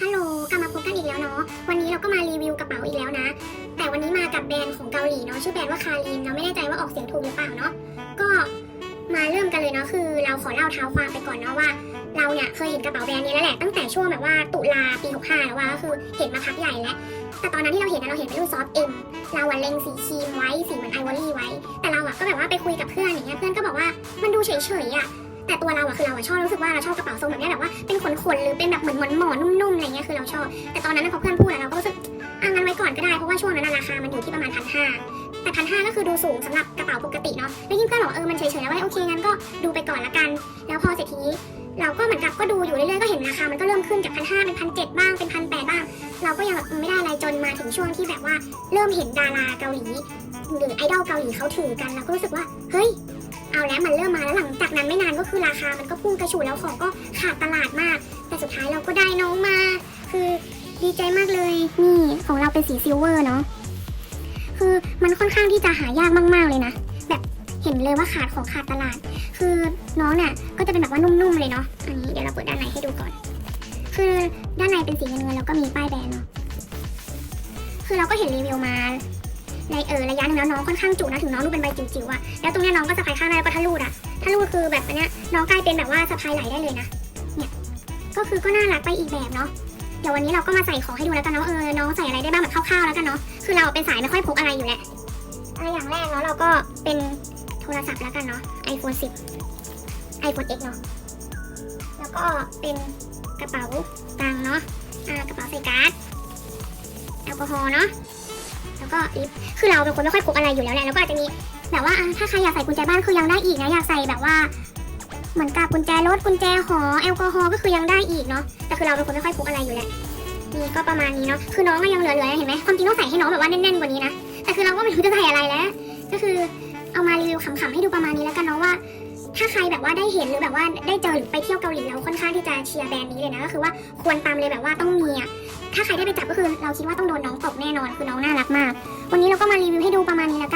ฮัลโหลกลับมาพบกันอีกแล้วเนาะ วันนี้เราก็มารีวิวกระเป๋าอีกแล้วนะ แต่วันนี้มากับแบรนด์ของเกาหลีเนาะ ชื่อแบรนด์ว่าคารินเราไม่แน่ใจว่าออกเสียงถูกหรือเปล่าเนาะ ก็มาเริ่มกันเลยเนาะ คือเราขอเล่าเท้าความไปก่อนเนาะว่า เราเนี่ยเคยเห็นกระเป๋าแบรนด์นี้แล้วแหละ ตั้งแต่ช่วงแบบว่าตุลาปี65แล้วว่าก็คือเห็นมาพักใหญ่แล้ว แต่ตอนนั้นที่เราเห็นนะเราเห็นเป็นรุ่นซอฟต์เอ็มเราอะเล็งสีครีมไว้ สีเหมือนไอวอรี่ไว้ แต่เราอะก็แบบว่าไปคุยกับเพื่อนอย่างเงี้ย เพื่อนก็บอกว่ามันดูเฉยๆอะ แต่ตัวเราอะคือเราอะชอบรู้สึกว่าเราชอบกระเป๋าทรงแบบนี้แบบว่าเป็นขนๆหรือเป็นแบบเหมือนหมอนหมอนนุ่มๆอะไรเงี้ยคือเราชอบ แต่ตอนนั้นพอเพื่อนพูดอะเราก็รู้สึกอะงั้นไว้ก่อนก็ได้เพราะว่าช่วงนั้นราคามันอยู่ที่ประมาณพันห้าแต่พันห้าก็คือดูสูงสำหรับกระเป๋าปกติเนาะแล้วยิ่งเพื่อนบอกเออมันเฉยๆแล้วว่าโอเคงั้นก็ดูไปก่อนละกัน แล้วพอเสร็จทีนี้เราก็เหมือนกับก็ดูอยู่เรื่อยๆก็เห็นราคามันก็เริ่มขึ้นจากพันห้าเป็นพันเจ็ดบ้างเป็นพันแปดบ้าง เราก็ยังแบบไม่ได้อะไรจนมาถึงช่วงที่แบบว่า เริ่มเห็นดาราเกาหลีหรือไอดอลเกาหลีเขาถือกันเราก็รู้สึกว่าเฮ้ย เอาแล้วมันเริ่มมาแล้วหลังจากนั้นไม่นานก็คือราคามันก็พุ่งกระฉูดแล้วของก็ขาดตลาดมาก แต่สุดท้ายเราก็ได้น้องมา คือดีใจมากเลย นี่ของเราเป็นสีซิลเวอร์เนาะคือมันค่อนข้างที่จะหายากมากๆเลยนะ แบบเห็นเลยว่าขาดของขาดตลาด คือน้องเนี่ยก็จะเป็นแบบว่านุ่มๆเลยเนาะอันนี้เดี๋ยวเราเปิดด้านในให้ดูก่อน คือด้านในเป็นสีเงินเงินแล้วก็มีป้ายแบรนด์เนาะคือเราก็เห็นรีวิวมา ในเออระยะหนึงแล้วน้องค่อนข้างจุนะถึงน้องดูเป็นใบจิ๋วๆอะแล้วตรงเนี้ยน้องก็สะพายข้างได้แล้วก็ทะลุอะทะลุคือแบบอันเนี้ยน้องกลายเป็นแบบว่าสะพายไหลได้เลยนะเนี่ยก็คือก็น่ารักไปอีกแบบเนาะเดี๋ยววันนี้เราก็มาใส่ของให้ดูแล้วกันเนาะเออน้องใส่อะไรได้บ้างแบบคร่าวๆแล้วกันเนาะคือเราเป็นสายไม่ค่อยพกอะไรอยู่แหละอะไรอย่างแรกเนาะเราก็เป็นโทรศัพท์แล้วกันเนาะ iPhone 10 iPhone X เนาะแล้วก็เป็นกระเป๋าตังค์เนาะอ่ากระเป๋าใส่การ์ดแอลกอฮอล์เนาะ แล้วก็ลิปคือเราเป็นคนไม่ค่อยพกอะไรอยู่แล้วแหละแล้วก็อาจจะมีแบบว่าถ้าใครอยากใส่กุญแจบ้านคือยังได้อีกนะอยากใส่แบบว่า เหมือนกับกุญแจรถกุญแจหอแอลกอฮอล์ก็คือยังได้อีกเนาะแต่คือเราเป็นคนไม่ค่อยพกอะไรอยู่แหละนี่ก็ประมาณนี้เนาะคือน้องก็ยังเหลือๆเห็นไหมความจริงต้องใส่ให้น้องแบบว่าแน่นๆกว่านี้นะแต่คือเราก็ไม่รู้จะใส่อะไรแล้ว ก็คือเอามารีวิวขำๆให้ดูประมาณนี้แล้วกันเนาะว่า ถ้าใครแบบว่าได้เห็นหรือแบบว่าได้เจอหรือไปเที่ยวเกาหลีแล้วค่อนข้างที่จะเชียร์แบรนด์นี้เลยนะก็คือว่าควรตามเลยแบบว่าต้องมีอะถ้าใครได้ไปจับก็คือเราคิดว่าต้องโดนน้องตบแน่นอนคือน้องน่ารักมาก วันนี้เราก็มารีวิวให้ดูประมาณนี้แล้วกัน